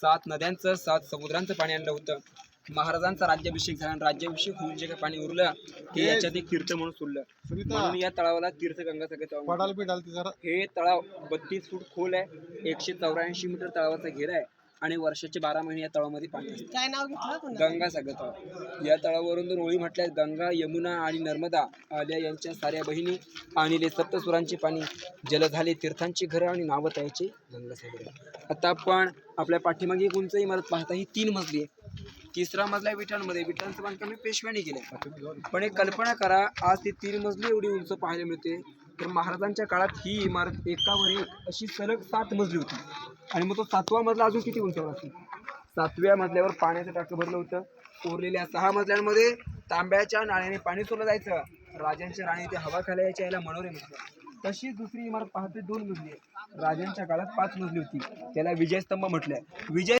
सात नद्यांचं सात समुद्रांचं पाणी आणलं होतं. महाराजांचा राज्याभिषेक झाला आणि राज्याभिषेक होऊन जे काही पाणी उरलं ते याच्यात एक तीर्थ म्हणून सोडलं म्हणून या तळावाला तीर्थगंगा सगळं हे तळाव बत्तीस फूट खोल आहे एकशे चौऱ्याऐंशी मीटर तळावाचा घेरा आहे. आणि वर्षाचे बारा महिने या तळामध्ये पाणी असतं काय नाव घेतलं पण गंगा सागर तळाव या तळावरून दोन ओळी म्हटल्यात गंगा यमुना आणि नर्मदा आल्या यांच्या साऱ्या बहिणी आणले सप्तसुरांचे पाणी जल झाले तीर्थांची घरं आणि नावं त्याचे गंगा सागर. आता आपण आपल्या पाठीमागे एक उंच इमारत पाहता ही तीन मजली आहे तिसरा मजला आहे विटांमध्ये विटांचं बांधकाम पेशव्याने केलंय. पण एक कल्पना करा आज ती तीन मजली एवढी उंच पाहायला मिळते. तर महाराजांच्या काळात ही इमारत एकावर एक अशी सलग सात मजली होती. आणि मग तो सातवा मजला अजून किती उंचावर असेल? सातव्या मजल्यावर पाण्याचं टाकं भरलं होतं. उरलेल्या सहा मजल्यांमध्ये तांब्याच्या नाण्याने पाणी सोडलं जायचं. राजांच्या राणी ते हवा खायला यायच्या याला मनोरे म्हटलं तशीच दुसरी इमारत पाहते दोन मजली आहे राजांच्या काळात पाच मजली होती. त्याला विजयस्तंभ म्हटलंय. विजय